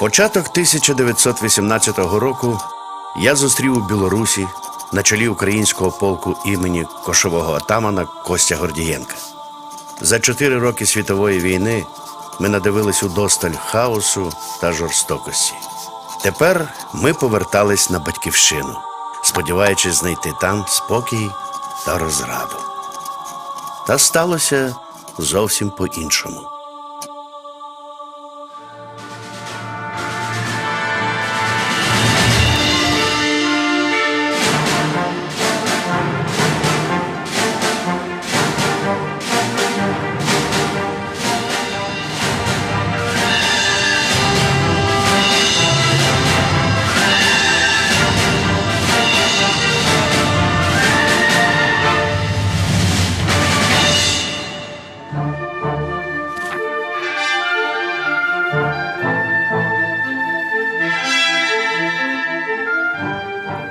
Початок 1918 року я зустрів у Білорусі на чолі українського полку імені кошового атамана Костя Гордієнка. За чотири роки світової війни ми надивились удосталь хаосу та жорстокості. Тепер ми повертались на батьківщину, сподіваючись знайти там спокій та розраду. Та сталося зовсім по-іншому.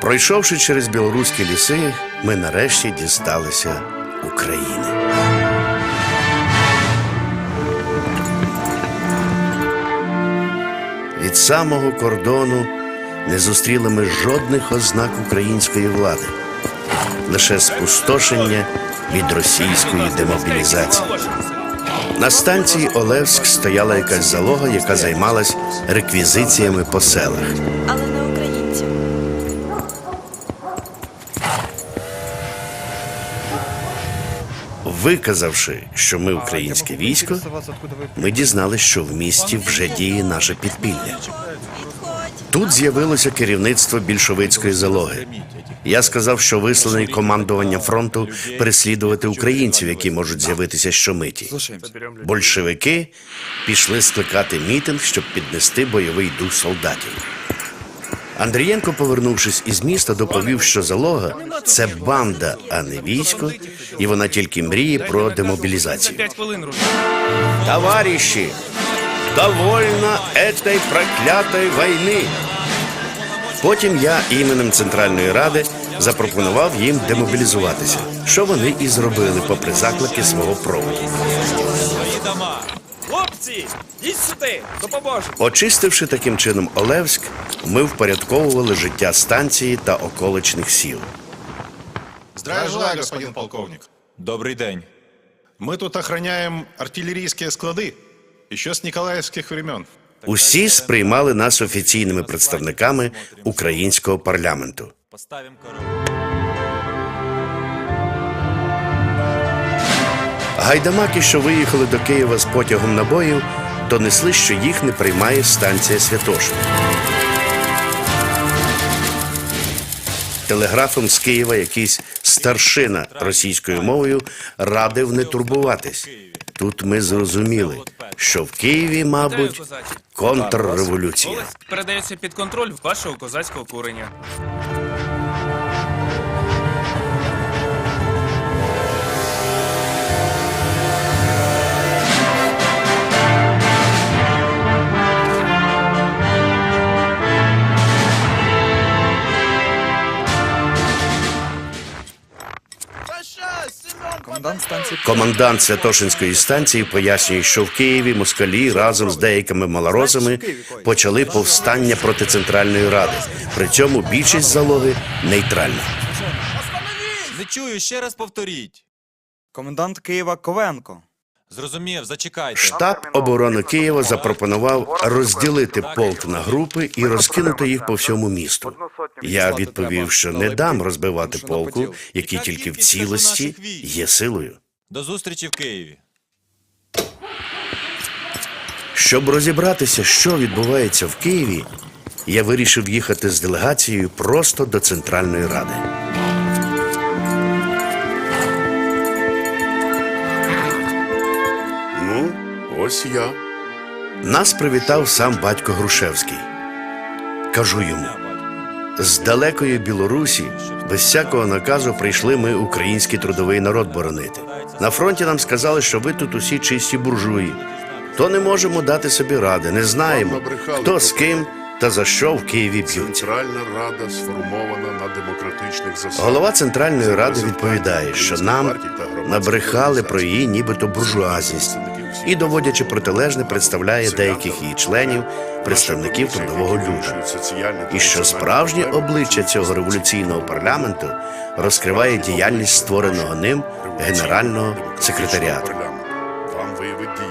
Пройшовши через білоруські ліси, ми нарешті дісталися України. Від самого кордону не зустріли ми жодних ознак української влади, лише спустошення від російської демобілізації. На станції Олевськ стояла якась залога, яка займалась реквізиціями по селах. Виказавши, що ми українське військо, ми дізналися, що в місті вже діє наше підпілля. Тут з'явилося керівництво більшовицької залоги. Я сказав, що висланий командування фронту переслідувати українців, які можуть з'явитися щомиті. Большевики пішли скликати мітинг, щоб піднести бойовий дух солдатів. Андрієнко, повернувшись із міста, доповів, що залога це банда, а не військо, і вона тільки мріє про демобілізацію. Товарищи, довольно этой проклятой войны. Потім я іменем Центральної Ради запропонував їм демобілізуватися, що вони і зробили попри заклики свого проводу. Хлопці, йдіть сюди, допоможемо. Очистивши таким чином Олевськ, ми впорядковували життя станції та околичних сіл. Здравия желаю, господин полковник. Добрий день. Мы тут охраняем артиллерийские склады. Еще с николаевских времен. Усі сприймали нас офіційними представниками українського парламенту. Поставимо коробку. Гайдамаки, що виїхали до Києва з потягом набоїв, донесли, що їх не приймає станція Святошин. Телеграфом з Києва якийсь старшина російською мовою радив не турбуватись. Тут ми зрозуміли, що в Києві, мабуть, контрреволюція. Передається під контроль вашого козацького курення. Командант Святошинської станції пояснює, що в Києві москалі разом з деякими малоросами почали повстання проти Центральної Ради. При цьому більшість залоги нейтральна. Не чую, ще раз повторіть. комендант Києва Ковенко. Зрозумів, зачекайте. Штаб оборони Києва запропонував розділити полк на групи і розкинути їх по всьому місту. Я відповів, що не дам розбивати полку, який тільки в цілості є силою. До зустрічі в Києві. Щоб розібратися, що відбувається в Києві, я вирішив їхати з делегацією просто до Центральної Ради. Ну, ось я. Нас привітав сам батько Грушевський. Кажу йому: з далекої Білорусі, без всякого наказу, прийшли ми український трудовий народ боронити. На фронті нам сказали, що ви тут усі чисті буржуї. То не можемо дати собі ради, не знаємо, хто з ким та за що в Києві б'ють. Центральна рада сформована на демократичних засадах. Голова Центральної Ради відповідає, що нам набрехали про її нібито буржуазність, і, доводячи протилежне, представляє деяких її членів, представників трудового люду. І що справжнє обличчя цього революційного парламенту розкриває діяльність створеного ним генерального секретаріату.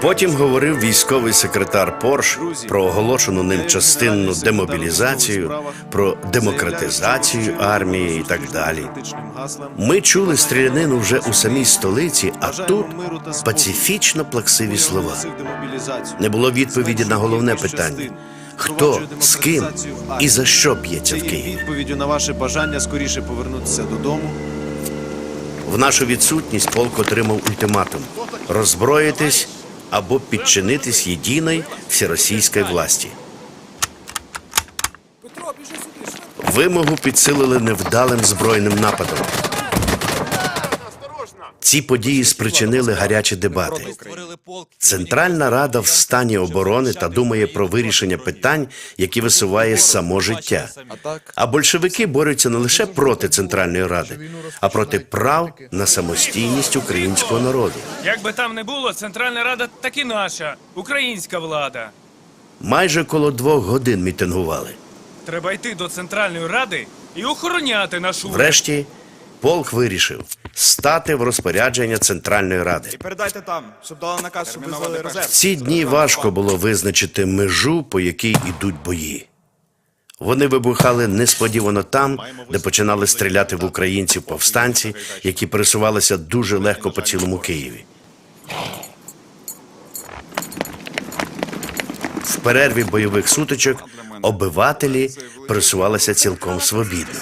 Потім говорив військовий секретар Порш про оголошену ним частинну демобілізацію, про демократизацію армії і так далі. Ми чули стрілянину вже у самій столиці, а тут пацифічно плаксиві слова. Не було відповіді на головне питання: хто, з ким і за що б'ється в Києві. відповіддю на ваше бажання скоріше повернутися додому. В нашу відсутність полк отримав ультиматум роззброїтись або підчинитись єдиної всеросійській власті. Вимогу підсилили невдалим збройним нападом. Ці події спричинили гарячі дебати. Центральна рада в стані оборони та думає про вирішення питань, які висуває само життя. А большевики борються не лише проти Центральної ради, а проти прав на самостійність українського народу. Як би там не було, Центральна Рада таки наша, українська влада. Майже коло двох годин мітингували. Треба йти до Центральної Ради і охороняти нашу. Врешті полк вирішив стати в розпорядження Центральної ради. І передайте там, щоб дали наказ, щоб визвали резерв. Ці дні важко було визначити межу, по якій ідуть бої. Вони вибухали несподівано там, де починали стріляти в українців повстанці, які пересувалися дуже легко по цілому Києві. В перерві бойових сутичок обивателі пересувалися цілком свобідно.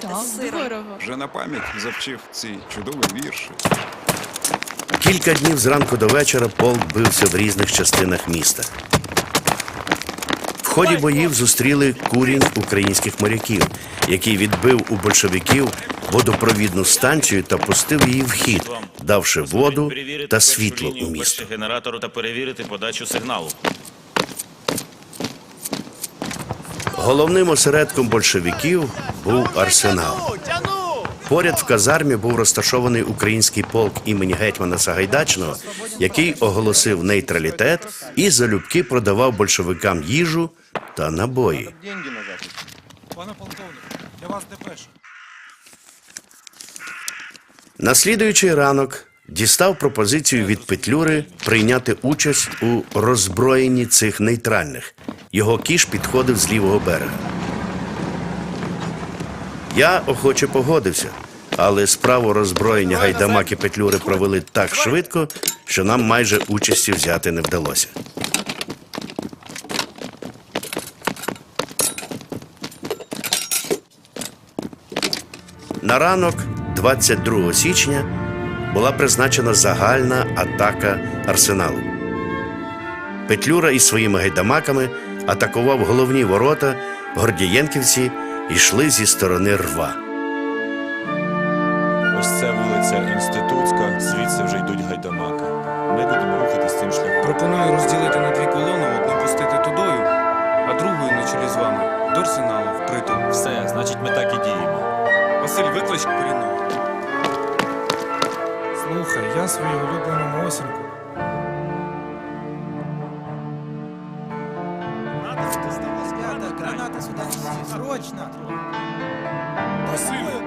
Так, з сиром. дорого. Вже на пам'ять завчив ці чудові вірші. Кілька днів зранку до вечора полк бився в різних частинах міста. В ході боїв зустріли курінь українських моряків, який відбив у большевиків водопровідну станцію та пустив її в хід, давши воду та світло у місто. генератору та перевірити подачу сигналу. Головним осередком большевиків був арсенал. Поряд в казармі був розташований український полк імені гетьмана Сагайдачного, який оголосив нейтралітет і залюбки продавав большевикам їжу та набої. Пане полковник, я вас депешу. На слідуючий ранок дістав пропозицію від Петлюри прийняти участь у роззброєнні цих нейтральних. Його кіш підходив з лівого берега. Я охоче погодився, але справу роззброєння гайдамаки Петлюри провели так швидко, що нам майже участі взяти не вдалося. На ранок, 22 січня, була призначена загальна атака арсеналу. Петлюра із своїми гайдамаками атакував головні ворота, гордієнківці йшли зі сторони рва. Ось це вулиця Інститутська, звідси вже йдуть гайдамаки. Ми будемо рухатись цим шляхом. Пропоную розділити на дві колони, одну пустити тудою, а другою на чолі з вами до арсеналу впритул. Все, значить, ми так і діємо. Василь, виклич корінного. Слухай, я свою улюблену мосінку. Гранати сюди, срочно! Василь!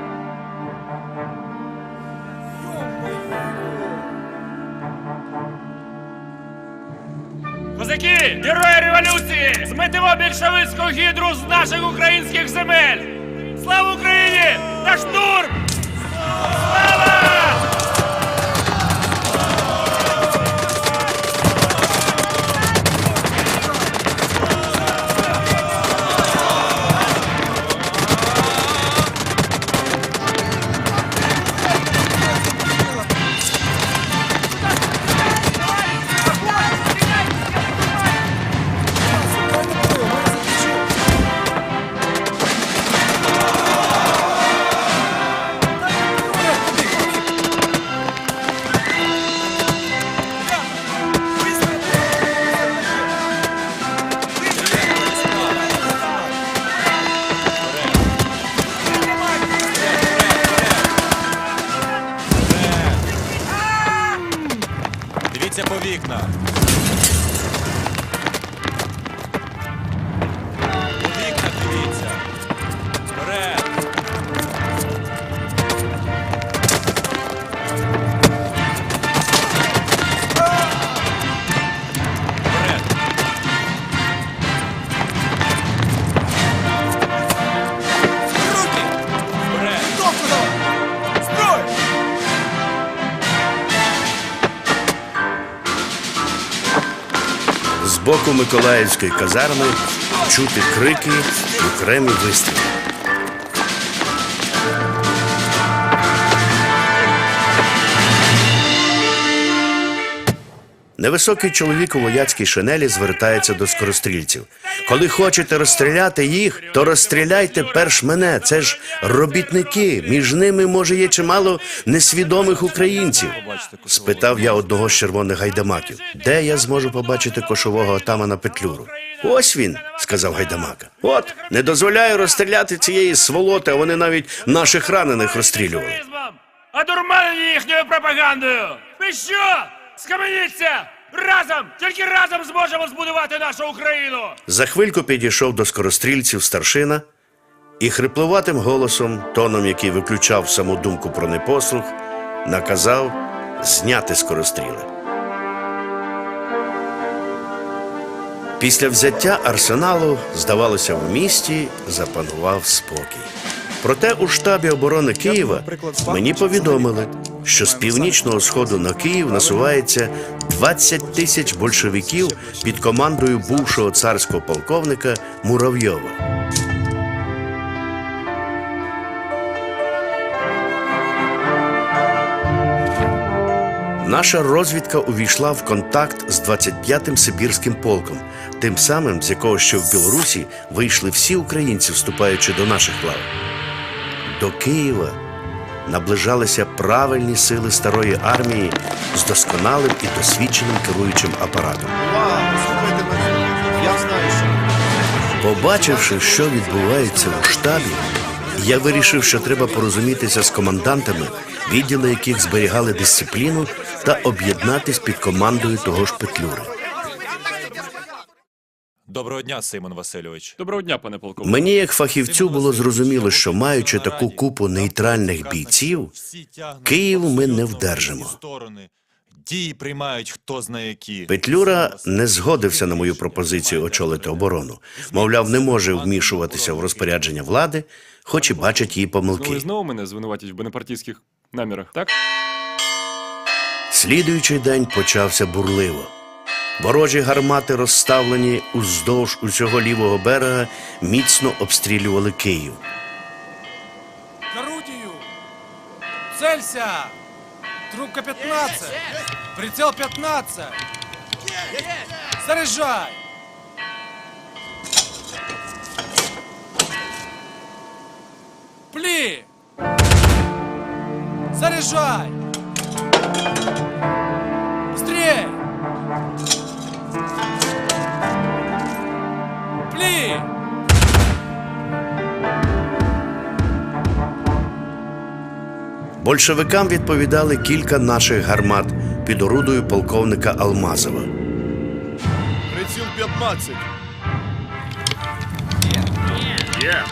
Козаки! Герої революції! Зметимо більшовицьку гідру з наших українських земель! Слава Україні! Боку Миколаївської казарми чути крики і окремі вистріли. Невисокий чоловік у вояцькій шинелі звертається до скорострільців. Коли хочете розстріляти їх, то розстріляйте перш мене. Це ж робітники. Між ними може є чимало несвідомих українців. Спитав я одного з червоних гайдамаків, де я зможу побачити кошового отамана Петлюру. Ось він, сказав гайдамака. От не дозволяю розстріляти цієї сволоти, а вони навіть наших ранених розстрілювали. Тероризмом! Одурманені їхньою пропагандою! Ви що? Скаменіться! Разом! Тільки разом зможемо збудувати нашу Україну! За хвильку підійшов до скорострільців старшина і хрипловатим голосом, тоном, який виключав саму думку про непослух, наказав зняти скоростріли. Після взяття арсеналу, здавалося, в місті запанував спокій. Проте у штабі оборони Києва мені повідомили, що з північного сходу на Київ насувається 20 тисяч большевиків під командою бувшого царського полковника Муравйова. Наша розвідка увійшла в контакт з 25-м Сибірським полком, тим самим, з якого ще в Білорусі вийшли всі українці, вступаючи до наших лав. До Києва наближалися правильні сили старої армії з досконалим і досвідченим керуючим апаратом. Побачивши, що відбувається у штабі, я вирішив, що треба порозумітися з командантами, відділи яких зберігали дисципліну, та об'єднатись під командою того ж Петлюри. Доброго дня, Симон Васильович. Доброго дня, пане полковник. Мені, як фахівцю, було зрозуміло, що маючи таку купу нейтральних бійців, Київ ми не вдержимо. сторони. Дії приймають хто знає які. Петлюра не згодився на мою пропозицію очолити оборону. Мовляв, не може вмішуватися в розпорядження влади, хоч і бачить її помилки. знову мене звинуватять в бонапартійських намірах, так? Слідуючий день почався бурливо. Ворожі гармати, розставлені уздовж усього лівого берега, міцно обстрілювали Київ. К орудию! Целься! Трубка 15! Прицел 15! Заряжай! Пли! Заряжай! Пли! Большевикам відповідали кілька наших гармат під орудою полковника Алмазова. Приціл 15. Є.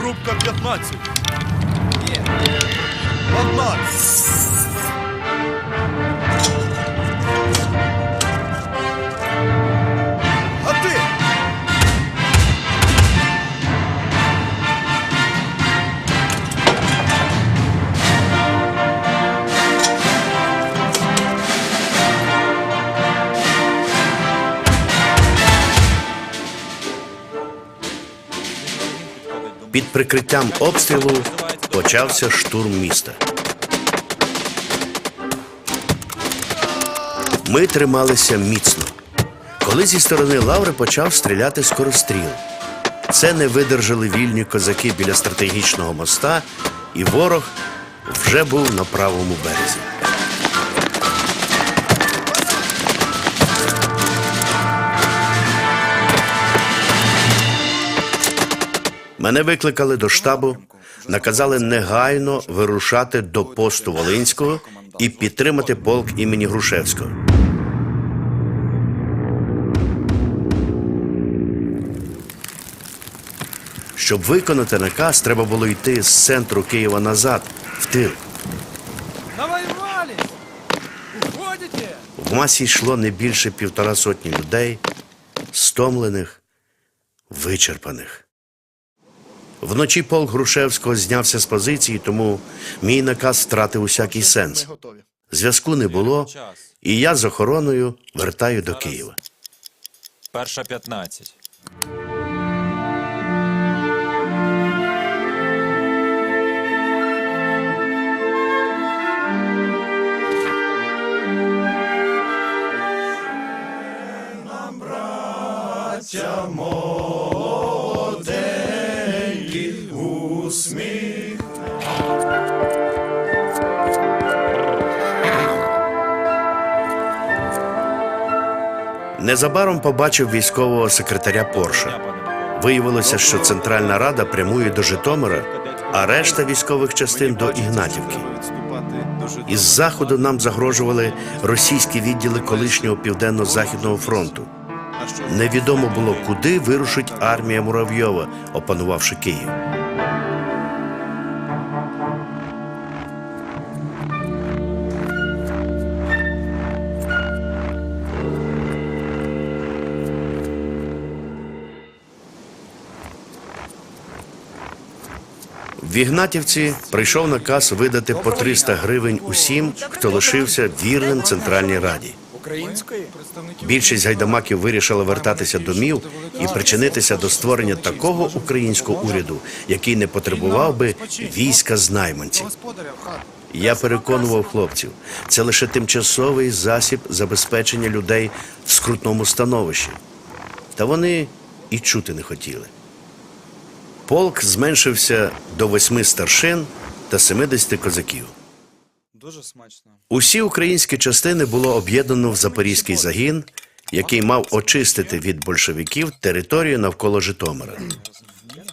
Трубка 15. 15. Прикриттям обстрілу почався штурм міста. Ми трималися міцно. Коли зі сторони лаври почав стріляти скоростріл. Це не видержали вільні козаки біля стратегічного моста, і ворог вже був на правому березі. Мене викликали до штабу, наказали негайно вирушати до посту Волинського і підтримати полк імені Грушевського. Щоб виконати наказ, треба було йти з центру Києва назад, в! Уходите! В масі йшло не більше півтора сотні людей, стомлених, вичерпаних. Вночі полк Грушевського знявся з позиції, тому мій наказ втратив усякий сенс. Зв'язку не було, і я з охороною вертаю до Києва. Перша 15. Незабаром побачив військового секретаря Порша. Виявилося, що Центральна Рада прямує до Житомира, а решта військових частин до Ігнатівки. Із заходу нам загрожували російські відділи колишнього південно-західного фронту. Невідомо було, куди вирушить армія Муравйова, опанувавши Київ. В Ігнатівці прийшов наказ видати по 300 гривень усім, хто лишився вірним Центральній Раді. Більшість гайдамаків вирішила вертатися домів і причинитися до створення такого українського уряду, який не потребував би війська з найманців. Я переконував хлопців, це лише тимчасовий засіб забезпечення людей в скрутному становищі. Та вони і чути не хотіли. Полк зменшився до восьми старшин та 70 козаків. Дуже смачно. Усі українські частини було об'єднано в Запорізький загін, який мав очистити від большевиків територію навколо Житомира.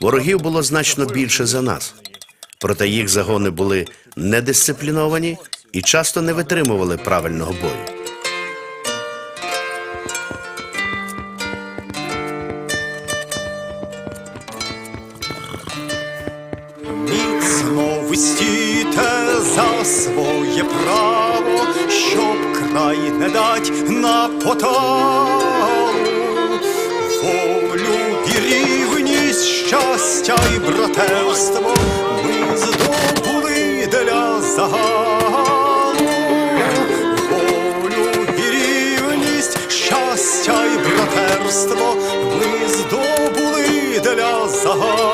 Ворогів було значно більше за нас, проте їх загони були недисципліновані і часто не витримували правильного бою. Вистійте за своє право, щоб край не дать на поталу. Волю і рівність, щастя і братерство ми здобули для загалу. Волю і рівність, щастя і братерство ми здобули для загалу.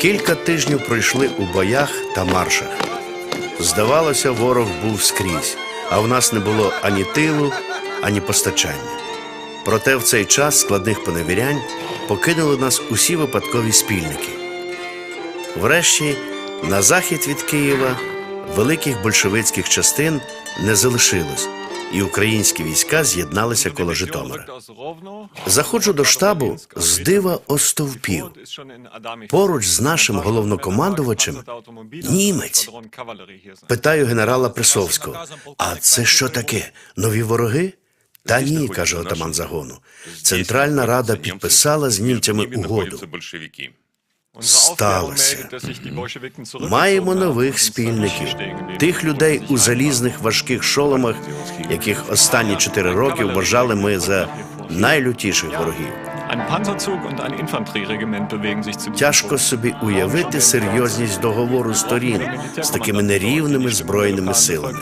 Кілька тижнів пройшли у боях та маршах. Здавалося, ворог був скрізь, а в нас не було ані тилу, ані постачання. Проте в цей час складних поневірянь покинули нас усі випадкові спільники. Врешті, на захід від Києва великих большевицьких частин не залишилось, і українські війська з'єдналися коло Житомира. Заходжу до штабу з дива остовпів. Поруч з нашим головнокомандувачем німець. Питаю генерала Присовського: а це що таке? Нові вороги? Та ні, каже отаман загону. Центральна Рада підписала з німцями угоду Сталося. Маємо нових спільників, тих людей у залізних важких шоломах, яких останні чотири роки вважали ми за найлютіших ворогів. Тяжко собі уявити серйозність договору сторін з такими нерівними збройними силами.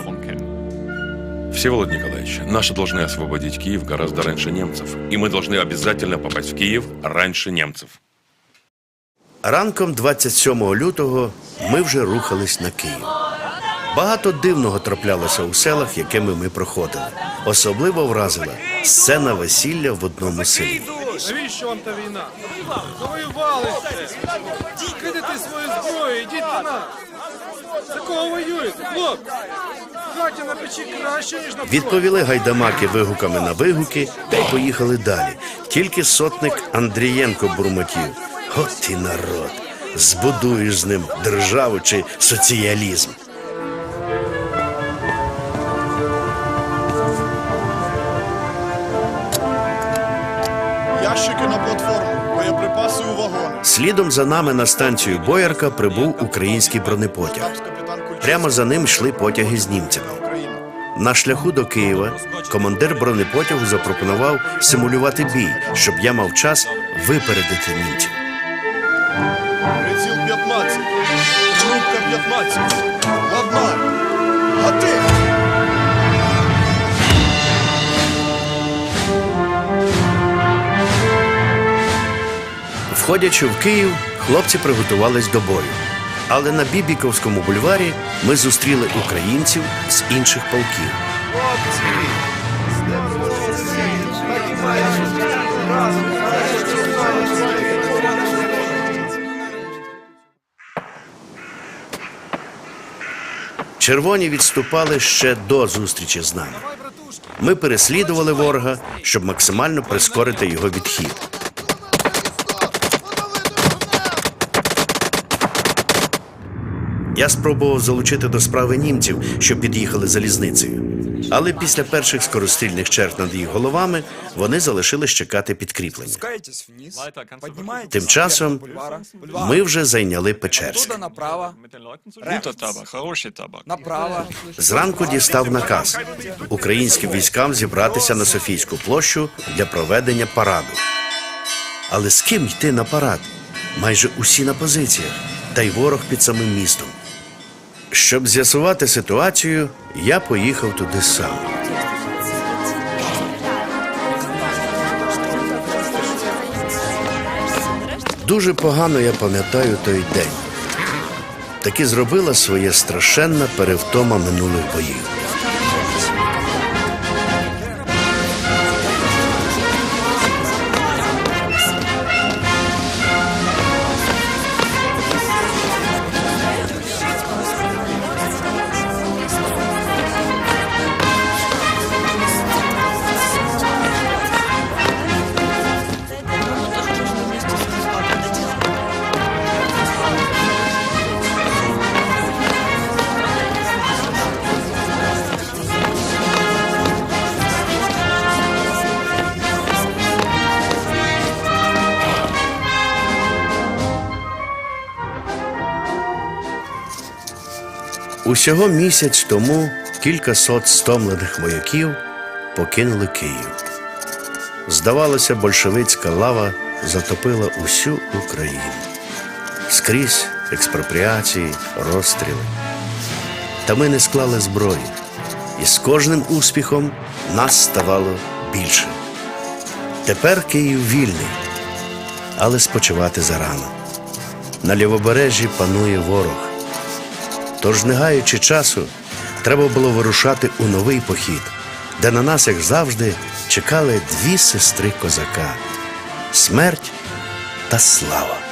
Всеволод Николаевич, наши должны освободить Киев гораздо раньше немцев. И мы должны обязательно попасть в Киев раньше немцев. Ранком 27 лютого ми вже рухались на Київ. Багато дивного траплялося у селах, якими ми проходили. Особливо вразила сцена весілля в одному селі. Навіщо вам та війна? Завоювали все. Кидайте свою зброю, йдіть до нас. За кого воюєте, хлопці? Хаті на печі краще, ніж на. Відповіли гайдамаки вигуками на вигуки та й поїхали далі. Тільки сотник Андрієнко бурмотів. От і народ! Збудуєш з ним державу чи соціалізм. Ящики на платформу, боєприпаси у вагони. Слідом за нами на станцію Боярка прибув український бронепотяг. Прямо за ним йшли потяги з німцями. На шляху до Києва командир бронепотягу запропонував симулювати бій, щоб я мав час випередити німців. Приціл 15, трубка 15, Одна. гати! Входячи в Київ, хлопці приготувались до бою. Але на Бібіковському бульварі ми зустріли українців з інших полків. Хлопці! Червоні відступали ще до зустрічі з нами. Ми переслідували ворога, щоб максимально прискорити його відхід. Я спробував залучити до справи німців, що під'їхали залізницею. Але після перших скорострільних черг над їх головами вони залишились чекати підкріплення. Поднимаетесь часом Ми вже зайняли Печерськ. Зранку дістав наказ українським військам зібратися на Софійську площу для проведення параду. Але з ким йти на парад? Майже усі на позиціях, та й ворог під самим містом. Щоб з'ясувати ситуацію, я поїхав туди сам. Дуже погано я пам'ятаю той день. Таки зробила своє страшенна перевтома минулих боїв. Усього місяць тому кілька сот стомлених вояків покинули Київ. Здавалося, большевицька лава затопила усю Україну. Скрізь експропріації, розстріли. Та ми не склали зброї, і з кожним успіхом нас ставало більше. Тепер Київ вільний, але спочивати зарано. На лівобережжі панує ворог. Тож, не гаючи часу, треба було вирушати у новий похід, де на нас, як завжди, чекали дві сестри козака смерть та слава.